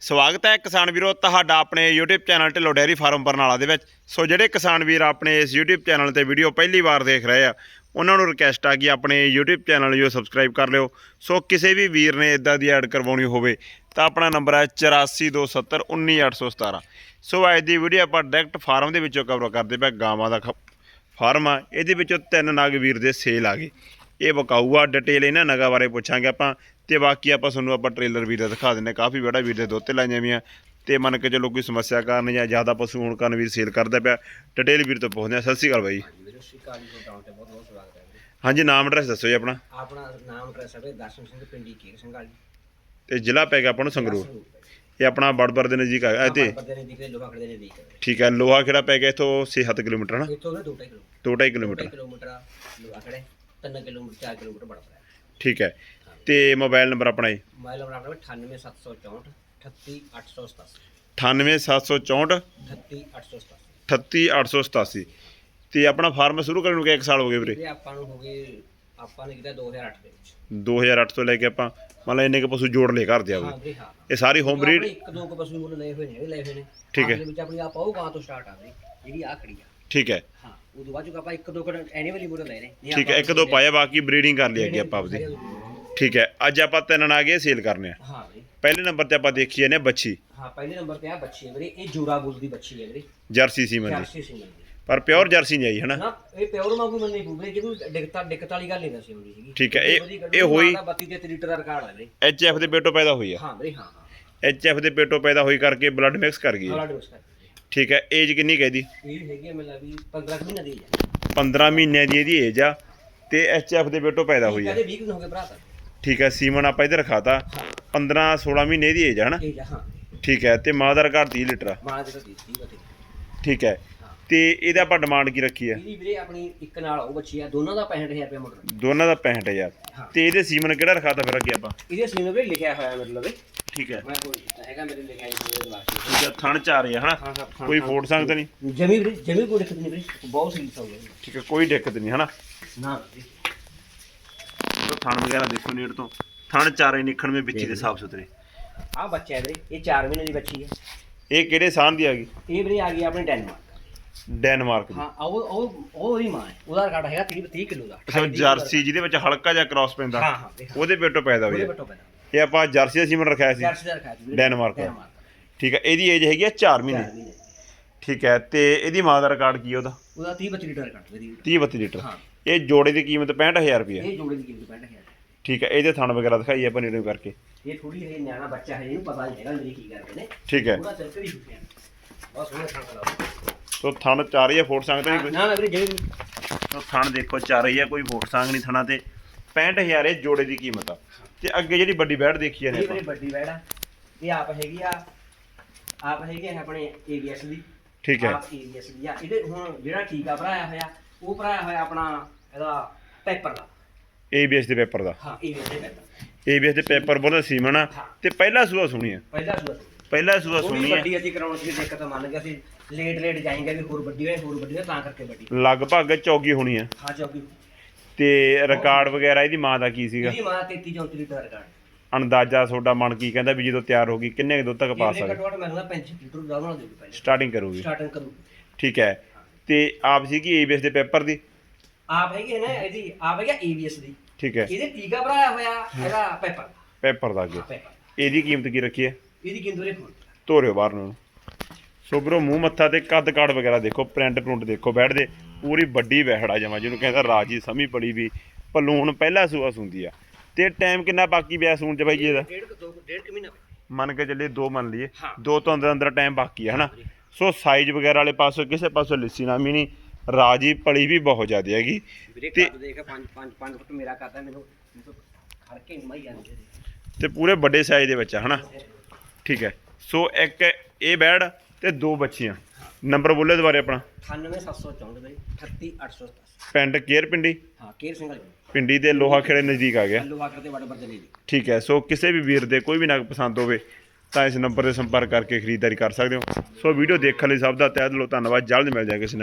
ਸਵਾਗਤ ਹੈ ਕਿਸਾਨ ਵੀਰੋ ਤੁਹਾਡਾ ਆਪਣੇ YouTube channel Dhillon dairy farm Barnala ਦੇ ਵਿੱਚ। ਸੋ ਜਿਹੜੇ ਕਿਸਾਨ ਵੀਰ ਆਪਣੇ ਇਸ YouTube ਚੈਨਲ ਤੇ ਵੀਡੀਓ ਪਹਿਲੀ ਵਾਰ ਦੇਖ ਰਹੇ ਆ, ਉਹਨਾਂ ਨੂੰ ਰਿਕਵੈਸਟ ਆ ਕਿ ਆਪਣੇ YouTube ਚੈਨਲ ਨੂੰ ਸਬਸਕ੍ਰਾਈਬ ਕਰ ਲਿਓ। ਸੋ ਕਿਸੇ ਵੀ ਵੀਰ ਨੇ ਇਦਾਂ ਦੀ ਐਡ ਕਰਵਾਉਣੀ ਹੋਵੇ, ਤਾਂ ਆਪਣਾ ਨੰਬਰ ਹੈ 8427191817 ਸੋ ਅੱਜ ਦੀ ਵੀਡੀਓ ਆਪਾਂ ਡਾਇਰੈਕਟ ਫਾਰਮ ਦੇ ਵਿੱਚੋਂ ਕਵਰ ਕਰਦੇ ਪਏ ਗਾਵਾਂ ਦਾ ਖ- ਫਾਰਮ ਆ। ਇਹਦੇ ਵਿੱਚੋਂ ਤਿੰਨ ਨਾਗ ਵੀਰ ਦੇ ਸੇਲ ਆ ਗਏ। ਇਹ ਵਿਕਾਊ ਆ ਡਿਟੇਲ ਇਹਨਾਂ ਨਗਾਂ ਬਾਰੇ ਪੁੱਛਾਂਗੇ ਆਪਾਂ। ਤੇ ਬਾਕੀ ਆਪਾਂ ਤੁਹਾਨੂੰ ਆਪਾਂ ਟ੍ਰੇਲਰ ਵੀਰ ਦਾ ਦਿਖਾ ਦਿੰਨੇ ਕਾਫੀ ਬੜਾ ਵੀਰ ਦੇ ਦੋਤੇ ਲਾਈਆਂ ਵੀਆਂ ਤੇ ਮੰਨ ਕੇ ਚੱਲੋ ਕੋਈ ਸਮੱਸਿਆ ਕਾਰਨ ਜਾਂ ਜ਼ਿਆਦਾ ਪਸ਼ੂ ਹੋਣ ਕਾਰਨ ਵੀਰ ਸੇਲ ਕਰਦਾ ਪਿਆ। ਡਿਟੇਲ ਵੀਰ ਤੋਂ ਪੁੱਛਦੇ ਆ ਸਤਿ ਸ਼੍ਰੀ ਅਕਾਲ ਬਾਈ। ਹਾਂਜੀ ਨਾਮ ਐਡਰੈਸ ਦੱਸੋ ਜੀ ਆਪਣਾ। ਆਪਣਾ ਨਾਮ ਐਡਰੈਸ ਹੈ ਦਰਸ਼ਨ ਸਿੰਘ ਪਿੰਡੀ ਕੀਰ ਸਿੰਘਾਲ ਜੀ। ਤੇ ਜ਼ਿਲ੍ਹਾ ਪੈ ਗਿਆ ਆਪਾਂ ਨੂੰ ਸੰਗਰੂਰ। ਇਹ ਆਪਣਾ ਬੜਬੜ ਦੇ ਨਜ਼ਦੀਕ ਆ ਤੇ ਠੀਕ ਹੈ ਲੋਹਾ ਖੇੜਾ ਪੈ ਗਿਆ ਇਥੋਂ 6-7 ਕਿਲੋਮੀਟਰ ਇੱਥੋਂ ਨੇ 2 ਕਿਲੋ 2.5 ਕਿਲੋਮੀਟਰ। ਕਿਲੋਮੀਟਰ ਲੋਹਾ ਖੜੇ। 3 ਕਿਲੋਮੀਟਰ 4 ਕਿਲੋਮੀਟਰ ਬੜਾ ਪਿਆ ਠੀਕ ਹੈ। ਤੇ ਮੋਬਾਈਲ ਨੰਬਰ ਆਪਣਾ ਜੀ? ਮੋਬਾਈਲ ਨੰਬਰ ਆਪਣਾ 98764 38887 98764 38887 38887 ਤੇ ਆਪਣਾ ਫਾਰਮ ਸ਼ੁਰੂ ਕਰਨ ਨੂੰ ਕਿ 1 ਸਾਲ ਹੋ ਗਏ ਵੀਰੇ? ਆਪਾਂ ਨੂੰ ਹੋ ਗਏ ਆਪਾਂ ਨੇ ਕੀਤਾ 2008 ਦੇ ਵਿੱਚ। 2008 ਤੋਂ ਲੈ ਕੇ ਆਪਾਂ ਮੰਨ ਲਾ ਇੰਨੇ ਕੁ ਪਸ਼ੂ ਜੋੜ ਲਏ ਘਰ ਦੇ ਵੀਰੇ ਹਾਂ। ਇਹ ਸਾਰੀ ਹੋਮ ਬਰੀਡ ਇੱਕ ਦੋ ਕੁ ਪਸ਼ੂ ਮੁੱਲ ਲਏ ਹੋਏ ਨੇ ਲਏ ਹੋਏ ਨੇ। ਠੀਕ ਹੈ। ਵਿੱਚ ਆਪਣੀ ਆਪ ਆਉ ਗਾਂ ਤੋਂ ਸਟਾਰਟ ਆ ਵੀਰੇ। ਜਿਹੜੀ ਆ ਖੜੀ ਆ। ਠੀਕ ਹੈ। ਹਾਂ। ਉਦੋਂ ਬਾਅਦ ਚ ਆਪਾਂ ਇੱਕ ਦੋ ਐਨੀਮਲ ਮੁੱਲ ਲਏ ਨੇ। ਨਹੀਂ ਠੀਕ ਹੈ ਇੱਕ ਦੋ ਪਾਇਆ ਬਾਕੀ ਬਰੀਡਿੰਗ ਕਰ ਲਈ ਅੱਗੇ ਆਪਾਂ ਆਪਦੀ। ਠੀਕ ਹੈ ਅੱਜ ਆਪਾਂ ਤਿੰਨ ਆ ਗਏ ਸੇਲ ਕਰਨੇ ਆ। ਹਾਂ ਵੀਰੇ ਪਹਿਲੇ ਨੰਬਰ ਤੇ ਆਪਾਂ ਦੇਖੀਏ ਨੇ ਬੱਚੀ। ਹਾਂ ਪਹਿਲੇ ਨੰਬਰ ਤੇ ਆ ਬੱਚੀ ਹੈ ਵੀਰੇ ਇਹ ਜੋਰਾ ਬੁੱਲ ਦੀ ਬੱਚੀ ਹੈ ਵੀਰੇ। ਜਰਸੀ ਸੀਮਨ ਦੀ। ਜਰਸੀ ਸਿੰਗਲ ਦੀ। ਪਰ ਪਿਓਰ ਜਰਸੀ ਨਹੀਂ ਆਈ ਹਨਾ? ਨਾ ਇਹ ਪਿਓਰ ਵਾਂਗੂ ਮੰਨੇ ਪੂ ਵੀਰੇ ਜਿਹਨੂੰ ਡਿਕਤਾ ਡਿਕਤ ਵਾਲੀ ਗੱਲ ਨਹੀਂ ਦੱਸੀ ਹੁੰਦੀ ਸੀਗੀ। ਠੀਕ ਹੈ, ਇਹ- ਹੋਈ- ਮਾਤਾ 32 ਤੇ ਲੀਟਰ ਦਾ ਰਿਕਾਰਡ ਹੈ ਵੀਰੇ। ਐਚ ਐਫ ਦੇ ਪੇਟੋਂ ਪੈਦਾ ਹੋਈ ਆ। ਹਾਂ ਵੀਰੇ ਹਾਂ ਹਾਂ। ਐਚ ਐਫ ਦੇ ਪੇਟੋਂ ਪੈਦਾ ਹੋਈ ਕਰਕੇ ਬਲੱਡ ਮਿਕਸ ਕਰ ਗਈ। ਬਲੱਡ ਮਿਕਸ ਕਰ ਠੀਕ ਹੈ ਏਜ ਕਿੰਨੀ ਕਹਿਦੀ ਇਹ ਹੈਗੀ ਹੈ ਮਤਲਬ ਵੀ 15 ਕੁ ਮਹੀਨਾ ਦੀ ਹੈ। 15 ਮਹੀਨਿਆਂ ਦੀ ਇਹਦੀ ਏਜ ਆ ਤੇ ਐਚ ਐਫ ਦੇ ਪੇਟੋਂ ਪੈਦਾ ਹੋਈ ਆ ਕਹਿੰਦੇ 20 ਦਿਨ ਹੋ ਗਏ ਭਰਾ ਤਾਂ। ਠੀਕ ਹੈ ਸੀਮਨ ਆਪਾਂ ਇੱਧਰ ਰਖਾਤਾ। 15 16 ਮਹੀਨੇ ਦੀ ਏਜ ਆ ਹਨਾ? ਇਹ ਜਾ ਹਾਂ। ਠੀਕ ਹੈ ਤੇ ਮਾਂ ਦਾ ਰਿਕਾਰਡ 30 ਲੀਟਰ ਆ। ਮਾਂ ਦਿੱਤੀ ਬਤੇ ਠੀਕ ਹੈ ਤੇ ਇਹਦਾ ਆਪਾਂ ਡਿਮਾਂਡ ਕੀ ਰੱਖੀ ਹੈ? ਇਹਦੀ ਵੀਰੇ ਆਪਣੀ ਇੱਕ ਨਾਲ ਉਹ ਬੱਚੀ ਆ ਦੋਨਾਂ ਦਾ 65000 ਰੁਪਏ ਮੁੱਲ ਦੋਨਾਂ ਦਾ 65000 ਹਾਂ। ਤੇ ਇਹਦੇ ਸੀਮਨ ਕਿਹੜਾ ਰਖਾਤਾ ਫਿਰ ਅੱਗੇ ਆਪਾਂ? ਇਹਦੇ ਸੀਨ ਵੀਰੇ ਲਿਖਿਆ ਹੋਇਆ ਮਤਲਬ ਇਹ। ਠੀਕ ਹੈ। ਮੈਂ ਕੋਈ ਹੈਗਾ ਮੇਰੇ ਲਿਖਿਆ ਜੀ ਵਾਸਤੇ ਠੀਕ ਹੈ ਥਣ ਚ ਆ ਰਹੀ ਹੈ ਹਨਾ? ਹਾਂ ਹਾਂ ਕੋਈ ਫੋੜ ਸੰਗਤ ਨਹੀਂ? ਜਮੀ ਵੀਰੇ ਜਮੀ ਕੋਈ ਦਿੱਕਤ ਨਹੀਂ ਵੀਰੇ ਬਹੁਤ ਸੀਰੀਅਸ ਹੋ ਗਿਆ ਠੀਕ ਹੈ ਕੋਈ ਦਿੱਕਤ ਨਹੀਂ ਹਨਾ? ਨਾ ਵੀਰੇ। ਉਹ ਥਣ ਵਗੈਰਾ ਦੇਖੋ ਨੇੜ ਤੋਂ। ਥਣ ਚਾਰੇ ਨਿਖਣ ਵਿੱਚ ਵਿੱਚ ਦੇ ਸਾਫ਼ ਸੁਥਰੇ। ਆ ਬੱਚਾ ਹੈ ਵੀਰੇ ਇਹ 4 ਮਹੀਨੇ ਦੀ ਬੱਚੀ ਹੈ। ਇਹ ਕਿਹੜੇ ਸਾਨ ਦੀ ਆ ਗਈ? ਇਹ ਵੀਰੇ ਆ ਗਈ ਆਪਣੇ ਡੈਨਮਾਰਕ। ਡੈਨਮਾਰਕ ਦੀ। ਹਾਂ ਉਹ ਉਹ ਉਹ ਉਹਦੀ ਮਾਂ ਹੈ। ਉਹਦਾ ਰਿਕਾਰਡ ਹੈਗਾ 30 30 ਕਿਲੋ ਦਾ। ਅੱਛਾ ਜਰਸੀ ਜਿਹਦੇ ਵਿੱਚ ਹਲਕਾ ਜਿਹਾ ਕ੍ਰਾਸ ਪੈਂਦਾ। ਹਾਂ ਹਾਂ। ਉਹਦੇ ਪੇਟੋਂ ਪੈਦਾ ਹੋਈ ਉਹਦੇ ਹੈ। ਬੱਟੋ ਪੈਦਾ ਇਹ ਆਪਾਂ ਜਰਸੀ ਦਾ ਸੀਮਨ ਰਖਾਇਆ ਸੀ। ਜਰਸੀ ਦਾ ਸੀ ਡੈਨਮਾਰਕ ਦਾ। ਡੈਨਮਾਰਕ ਠੀਕ ਹੈ ਇਹਦੀ ਏਜ ਹੈਗੀ ਆ 4 ਮਹੀਨੇ। ਚਾਰ ਮਹੀਨੇ। ਠੀਕ ਹੈ ਤੇ ਇਹਦੀ ਮਾਂ ਦਾ ਰਿਕਾਰਡ ਕੀ ਉਹਦਾ? ਉਹਦਾ 30 25 ਲੀਟਰ ਰਿਕਾਰਡ ਵੀਰੇ 30 32 ਲੀਟਰ। ਹਾਂ। ਇਹ ਜੋੜੇ ਦੀ ਕੀਮਤ 65000 ਰੁਪਏ ਇਹ ਜੋੜੇ ਦੀ ਕੀਮਤ 65000 ਠੀਕ ਹੈ ਇਹਦੇ ਥਣ ਵਗੈਰਾ ਦਿਖਾਈਏ ਆਪਾਂ ਨੀਡੂ ਕਰਕੇ। ਇਹ ਥੋੜੀ ਹੈ ਨਿਆਣਾ ਬੱਚਾ ਹੈ ਇਹਨੂੰ ਪਤਾ ਨਹੀਂ ਹੈਗਾ ਮੇਰੇ ਕੀ ਕਰਦੇ ਨੇ। ਠੀਕ ਹੈ ਪੂਰਾ ਹੀ ਹੁੰਦੇ ਬਸ ਉਹਨੇ ਸੰਗ ਲਾਓ। ਤੋ ਥਣ ਚਾਰ ਆ ਫੋਟ ਸੰਗ ਤਾਂ ਨਹੀਂ ਨਾ ਨਾ ਵੀਰੇ ਜਿਹੜੀ ਤੋ ਥਣ ਦੇਖੋ ਚਾਰ ਹੀ ਆ ਕੋਈ ਫੋਟ ਸੰਗ ਨਹੀਂ ਥਣਾ ਤੇ। 65000 ਇਹ ਜੋੜੇ ਦੀ ਕੀਮਤ ਆ। ਤੇ ਅੱਗੇ ਜਿਹੜੀ ਵੱਡੀ ਬੈੜ ਦੇਖੀ ਇਹ ਜਾਂਦੇ ਆਪਾਂ ਵੱਡੀ ਵੈੜ ਆ ਇਹ ਆਪ ਹੈਗੀ ਆ ਆਪ ਹੈਗੀ ਆ ਆਪਣੇ ਏਰੀਐਸ ਦੀ। ਠੀਕ ਹੈ। ਆਪ ਦੀ ਆ। ਇਹਦੇ ਹੁਣ ਜਿਹੜਾ ਟੀਕਾ ਭਰਾਇਆ ਹੋਇਆ ਉਹ ਭਰਾਇਆ ਹੋਇਆ ਆਪਣਾ ਇਹਦਾ ਪੇਪਰ ਦਾ। ਏਬੀਐਸ ਦੇ ਪੇਪਰ ਦਾ। ਹਾਂ ਏਰੀਐਸ ਦੇ ਪੇਪਰ ਏਬੀਐਸ ਦੇ ਪੇਪਰ ਬੋਲ ਸੀਮਨ ਆ। ਤੇ ਪਹਿਲਾ ਸੂਆ ਸੁਣੀ ਆ। ਪਹਿਲਾ ਸੂਆ ਪਹਿਲਾ ਸੂਆ ਉਹ ਵੀ ਸੁਣੀ ਆ। ਵੱਡੀ ਅਸੀਂ ਕਰਾਉਣ ਦੀ ਦਿੱਕਤ ਮੰਨ ਗਿਆ ਸੀ। ਲੇਟ ਲੇਟ ਜਾਏਗਾ ਵੀ ਹੋਰ ਵੱਡੀ ਹੋਏ ਹੋਰ ਵੱਡੀ ਹੋਏ ਤਾਂ ਕਰਕੇ ਵੱਡੀ। ਲਗਭਗ ਚੌਗੀ ਹੋਣੀ ਆ। ਹਾਂ ਚੌਕੀ ਤੇ ਰਿਕਾਰਡ ਵਗੈਰਾ ਇਹਦੀ ਮਾਂ ਦਾ ਕੀ ਸੀਗਾ? ਇਹਦੀ ਮਾਂ 33 34 ਲੀਟਰ ਰਿਕਾਰਡ ਅੰਦਾਜ਼ਾ ਤੁਹਾਡਾ ਮਨ ਕੀ ਕਹਿੰਦਾ ਵੀ ਜਦੋਂ ਤਿਆਰ ਹੋ ਗਈ ਕਿੰਨੇ ਕੁ ਦੁੱਧ ਤੱਕ ਪਾ ਇਹਨੇ ਸਕਦੇ ਮੈਨੂੰ ਨਾ 35 ਲੀਟਰ ਦਾ ਬਣਾ ਦੇਊਗੀ ਪਹਿਲੇ ਸਟਾਰਟਿੰਗ ਕਰੂਗੀ। ਸਟਾਰਟਿੰਗ ਕਰੂ ਠੀਕ ਹੈ। ਤੇ ਆਪ ਸੀਗੀ ਏਬੀਐਸ ਦੇ ਪੇਪਰ ਦੀ? ਆਪ ਹੈਗੀ ਹੈ ਨਾ ਇਹਦੀ ਆਪ ਹੈਗਾ ਏਬੀਐਸ ਦੀ। ਠੀਕ ਹੈ। ਇਹਦੇ ਟੀਕਾ ਭਰਾਇਆ ਹੋਇਆ ਇਹਦਾ ਪੇਪਰ। ਪੇਪਰ ਦਾ ਅੱਗੇ। ਪੇਪਰ। ਇਹਦੀ ਕੀਮਤ ਕੀ ਰੱਖੀ ਹੈ? ਇਹਦੀ ਕਿੰਦੂ ਰੇ ਫੋਨ ਧੋਰਿਓ ਬਾਹਰ ਨੂੰ। ਸੋ ਬਰੋ ਮੂੰਹ ਮੱਥਾ ਤੇ ਕੱਦ ਕਾੜ ਵਗੈਰਾ ਦੇਖੋ ਪ੍ਰਿੰਟ ਪ੍ਰਿੰਟ ਦੇਖੋ ਬੈਠਦੇ ਪੂਰੀ ਵੱਡੀ ਵਹਿੜਾ ਜਮਾ ਜਿਹਨੂੰ ਕਹਿੰਦਾ ਰਾਜੀ ਸਮੀ ਬੜੀ ਵੀ ਪਲੂਣ ਪਹਿਲਾ ਸੂਆ ਸੁੰਦੀ ਆ। ਤੇ ਟਾਈਮ ਕਿੰਨਾ ਬਾਕੀ ਪਿਆ ਸੂਣ ਚ ਬਾਈ ਜੀ ਇਹਦਾ? ਡੇਢ ਕੁ ਦੋ ਡੇਢ ਕੁ ਮਹੀਨਾ ਮੰਨ ਕੇ ਚੱਲੇ ਦੋ ਮੰਨ ਲਈਏ। ਦੋ ਤੋਂ ਅੰਦਰ ਅੰਦਰ ਟਾਈਮ ਬਾਕੀ ਹੈ ਹਨਾ? ਸੋ ਸਾਈਜ਼ ਵਗੈਰਾ ਵਾਲੇ ਪਾਸੋਂ ਕਿਸੇ ਪਾਸੋਂ ਲਿੱਸੀ ਨਾ ਨਹੀਂ ਰਾਜੀ ਪਲੀ ਵੀ ਬਹੁਤ ਜ਼ਿਆਦਾ ਹੈਗੀ। ਵੀਰੇ ਤੇ- ਕੱਦ ਦੇਖ 5 5 5 ਫੁੱਟ ਮੇਰਾ ਕਰਦਾ ਮੈਨੂੰ ਮੈਨੂੰ ਖੜ ਕੇ ਮਈ ਜਾਂਦੇ ਤੇ ਪੂਰੇ ਵੱਡੇ ਸਾਈਜ਼ ਦੇ ਵਿੱਚ ਆ ਹਨਾ? ਠੀਕ ਹੈ। ਸੋ ਇੱਕ ਇਹ ਬੈੜ ਤੇ ਦੋ ਬੱਚੀਆਂ। ਨੰਬਰ ਬੋਲੇ ਦੁਬਾਰੇ ਆਪਣਾ। 98764 ਵੀਰੇ 38810 ਪਿੰਡ ਕੇਰ ਪਿੰਡੀ? ਹਾਂ ਕੇਰ ਸਿੰਘਲ ਪਿੰਡੀ ਦੇ ਲੋਹਾ ਖੇੜੇ ਨਜ਼ਦੀਕ ਆ ਗਿਆ। ਤੇ ਵੜ ਬਰਦੇ ਲਈ ਠੀਕ ਹੈ ਸੋ ਕਿਸੇ ਵੀ ਵੀਰ ਦੇ ਕੋਈ ਵੀ ਨਗ ਪਸੰਦ ਹੋਵੇ ਤਾਂ ਇਸ ਨੰਬਰ ਤੇ ਸੰਪਰਕ ਕਰਕੇ ਖਰੀਦਦਾਰੀ ਕਰ ਸਕਦੇ ਹੋ। ਸੋ ਵੀਡੀਓ ਦੇਖਣ ਲਈ ਸਭ ਦਾ ਤਹਿ ਦਿਲੋਂ ਧੰਨਵਾਦ। ਜਲਦ ਮਿਲ ਜਾਏਗਾ